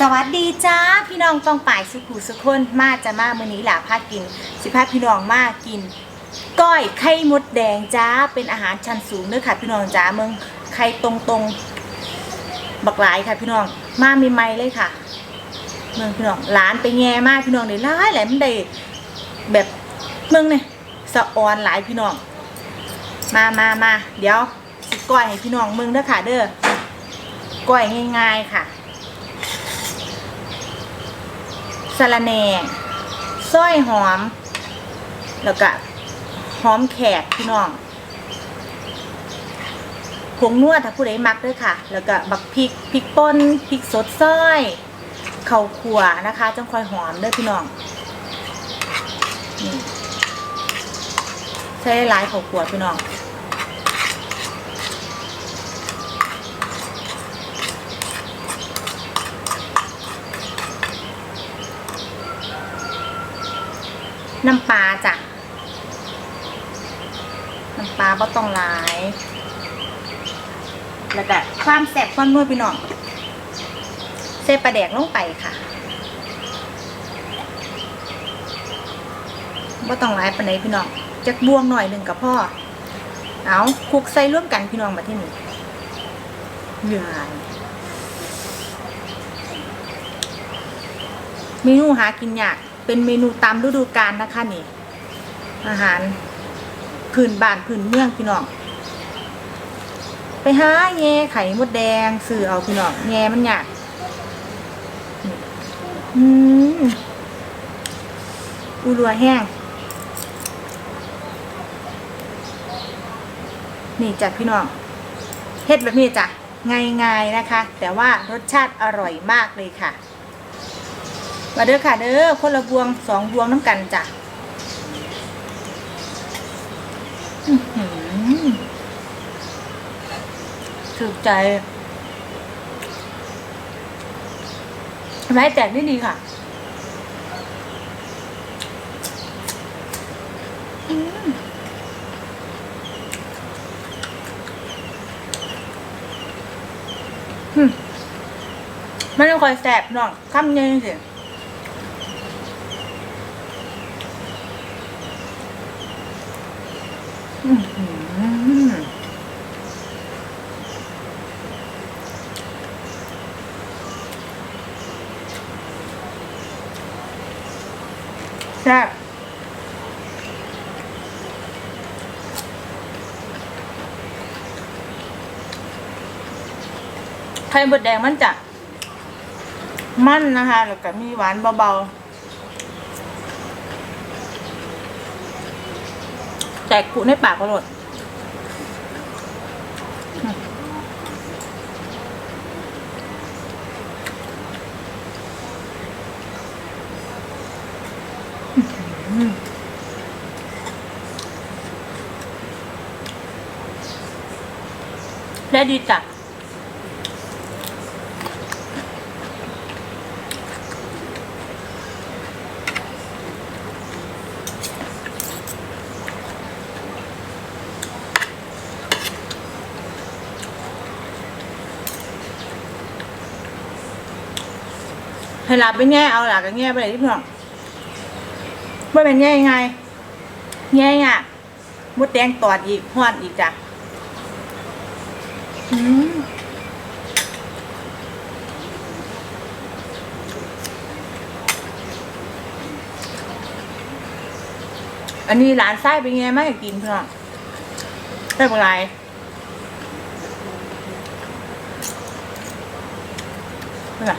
สวัสดีจ้าพี่น้องต้องป่ายสุขุสุคนมาจะมามื้อนี้หล่ะพากิน สิพาพี่น้องมากิน ก้อยไข่มดแดงจ้าเป็นอาหารชั้นสูงเด้อค่ะพี่น้องจ้าเมืองไข่ตรงตรงๆบักหลายค่ะพี่น้องมามีไม่ๆเลยค่ะ เมืองพี่น้องร้านไปแง่มากพี่น้องเลยหลายแหลมันได้แบบเมืองเนี่ยสะออนหลายพี่น้อง มามามาเดี๋ยวสิก้อยให้พี่น้องเมืองเด้อค่ะเด้อก้อยง่าย ๆค่ะ สะระแหน่สร้อยหอม แล้วก็หอมแขกพี่น้องผงนวดถ้าผู้ใดมักด้วยค่ะ แล้วก็บักพริกพริกป่นพริกสดซอยข้าวขัวนะคะจังคอยหอมด้อพี่น้องใช้หลายข้าวขัวพี่น้อง น้ำปลาจ้ะ น้ำปลาบ่ต้องหลาย แล้วก็ความแซ่บความนัวพี่น้องเซปลาแดกลงไปค่ะบ่ต้องหลายปานใดพี่น้องจักบวงหน่อยหนึ่งกับพ่อ เอาคลุกใส่ร่วมกันพี่น้องมาที่นี่เหนื่อยเมนูหากินยาก เป็นเมนูตามฤดูกาลนะคะนี่ อาหารพื้นบ้านพื้นเมืองพี่น้องไปหาแง่ไข่มดแดงซื้อเอาพี่น้องแง่มันยากอืมอุรัวแห้ง นี่จ้ะพี่น้องเฮ็ดแบบนี้จ้ะง่ายๆนะคะ แต่ว่ารสชาติอร่อยมากเลยค่ะ มาเด้อค่ะ เด้อคนละบวงสองบวงน้ำกันจ้ะหือถูกใจไม้แตกได้ดีค่ะมอืมไม่ต้องคอยแสบน้องคำเย็นสิ อื้อหือ แซ่บไข่บดแดงมันจะ มันนะคะ แล้วก็มีหวานเบาๆ แต กกุในปากก็หลดและดีจ้ะ ให้หลับไปแง่เอาหลับก็แง่ไปเลยที่เพื่อนไม่เป็นแง่ยังไงแง่อะมดแดงตอดอีกห้อนอีกจ้ะอันนี้หลานไส้เป็นไงไม่อยากกินเพื่อนได้เป็นไรเป็นไร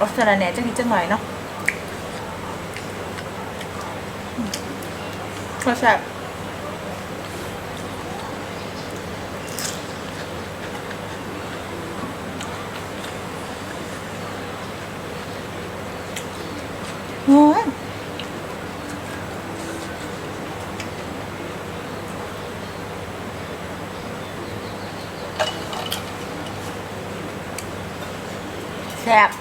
รสสาระแหน่จะนิเจะหน่อยเนาะรสแซ่บโอ้แซ่บ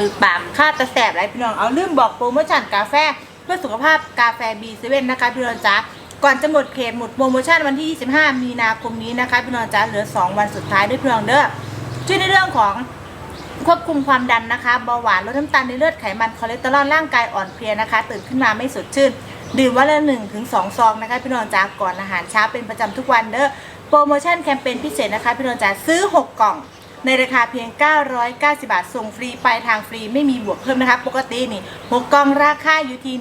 ถือปากค่าตะแสบไรพี่น้องเอาลืมบอกโปรโมชั่นกาแฟเพื่อสุขภาพกาแฟ B7 นนะคะพี่น้องจ๊ะก่อนจะหมดเขตหมดโปรโมชั่นวันที่ 25 มีนาคมนี้นะคะพี่น้องจ๊ะเหลือ 2 วันสุดท้ายด้วยพี่น้องเด้อช่วยในเรื่องของควบคุมความดันนะคะเบาหวานลดน้ำตาลในเลือดไขมันคอเลสเตอรอลร่างกายอ่อนเพลียนะคะ ตื่นขึ้นมาไม่สดชื่น ดื่มวันละ1ถึง2ซองนะคะพี่น้องจ๊ะก่อนอาหารเช้าเป็นประจำทุกวันเด้อโปรโมชั่นแคมเปญพิเศษนะคะพี่น้องจ๊ะซื้อ 6 กล่อง ในราคาเพียง 990 บาท ส่งฟรีไปทางฟรีไม่มีบวกเพิ่มนะคะ ปกตินี่6กล่องราคาอยู่ที่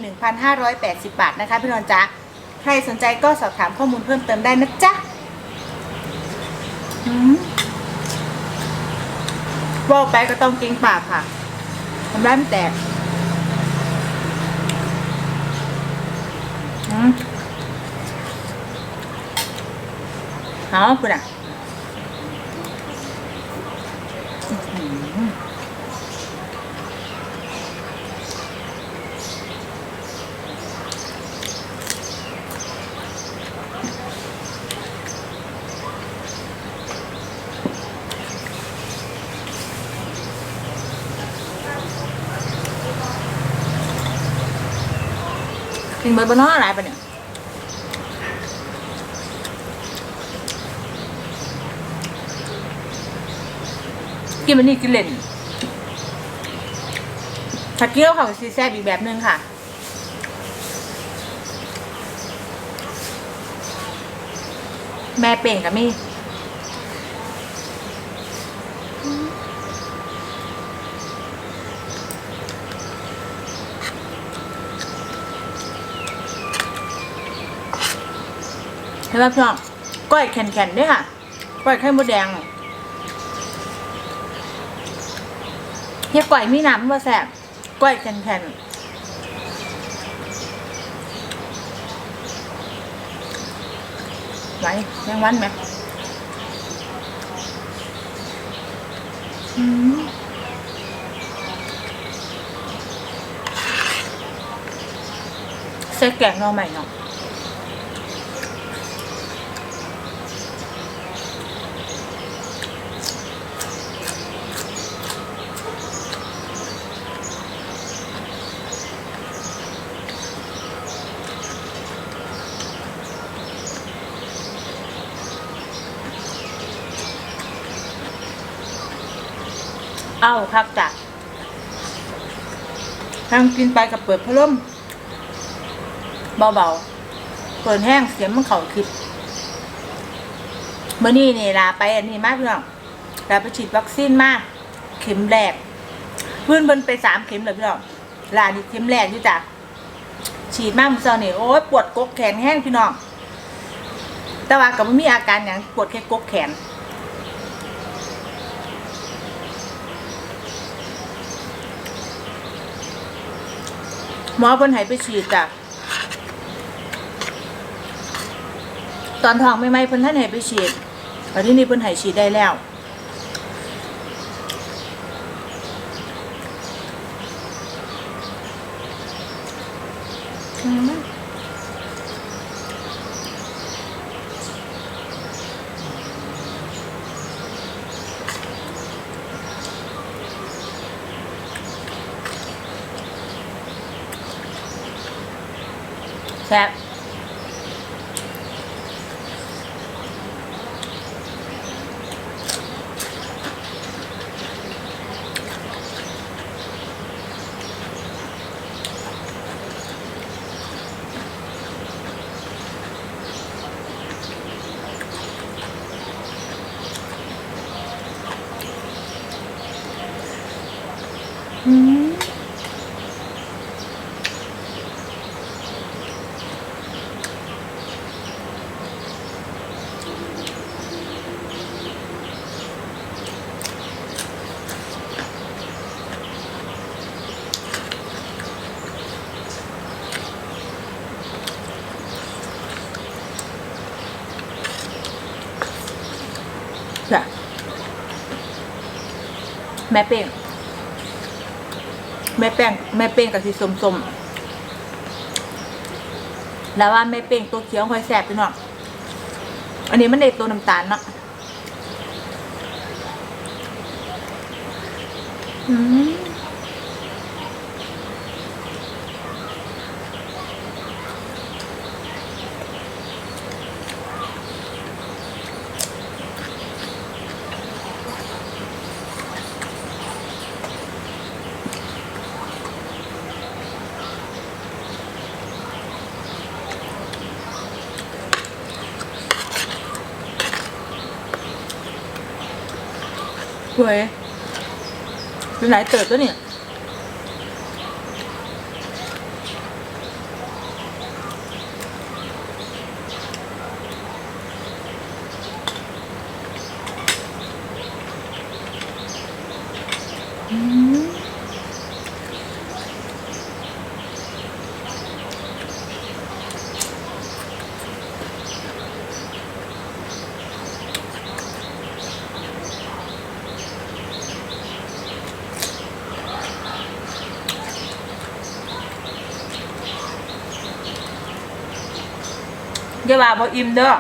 1,580 บาทนะคะพี่นนท์จ๊ะ ใครสนใจก็สอบถามข้อมูลเพิ่มเติมได้นะจ๊ะอืมว่าไปก็ต้องเก่งปากค่ะทำได้ไม่แตกอืมเอาคุณอะกินเบอร์บนออะไรปะเนี่ย กินมันนี่กินเล่นถ้าเกี๊ยวเขาซีแซ่บอีกแบบนึงค่ะแม่เป่งกับมี่เห็นไหมพี่น้องก้อยแข็งๆด้วยค่ะ ก้อยไข่มดแดง เฮียก้อยมีน้ำมาแสบก้อยแข็งๆไหวแมงวันไหมอืมใส่แกงหน่อใหม่เนาะ เอาพักจ้ะทางกินไปกับเปิดพัดลมเบาๆเปิดแห้งเสียงมันเข่าคลิปเมื่อนี้นี่ลาไปอันนี้มากเพื่อนลาไปฉีดวัคซีนมาก เข็มแรกเพื่อนเพิ่นไปสามเข็มเลยพี่น้องลานี่เข็มแรกอยู่จ้ะฉีดมากมือเช้านี่โอ้ยปวดกกแขนแห้งพี่น้องแต่ว่าก็ไม่มีอาการอย่างปวดแค่กกแขน หมอเพิ่นให้ไปฉีดจ้ะตอนท้องไม่ไหมเพิ่นท่านให้ไปฉีดตอนนี้นี่เพิ่นให้ฉีดได้แล้ว อืม แซ่บ แม่เป้ง แม่แป้ง แม่เป้งกับสีส้มๆแล้วว่าแม่เป้งตัวเขียวค่อยแสบไปหน่อยอันนี้มันเด็ดตัวน้ำตาลเนาะอืม เว้ยเป็นไหนเติบตัวเนี่ยอ ย่าว่าบ่อิ่มเด้อ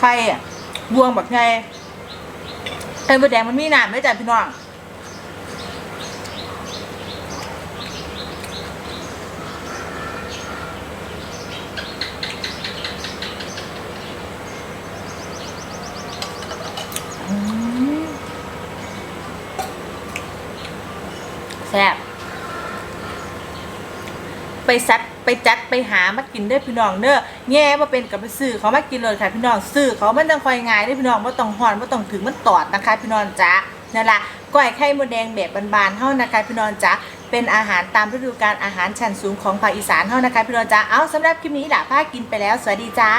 ไข่อะบวงบักไงไข่มดแดงมันมีน้ำไหมจ้ะพี่น้องแซ่บไปซัด ไปจัดไปหามากินได้พี่น้องเด้อแง่ว่าเป็นกับไปซื้อเขามากินเลยค่ะพี่น้องซื้อเขามันต้องคอยง่ายได้พี่น้องว่าต้องหอนว่าต้องถึงมันตอดนะคะ พี่น้องจ้านั่นละก้อยไข่มดแดงแบบบานๆเท่านะคะพี่น้องจ้าเป็นอาหารตามฤดูกาลอาหารชั้นสูงของภาคอีสานเท่านะคะพี่น้องจ้าเอาสำหรับคลิปนี้ล่ะพากินไปแล้ว สวัสดีจ้า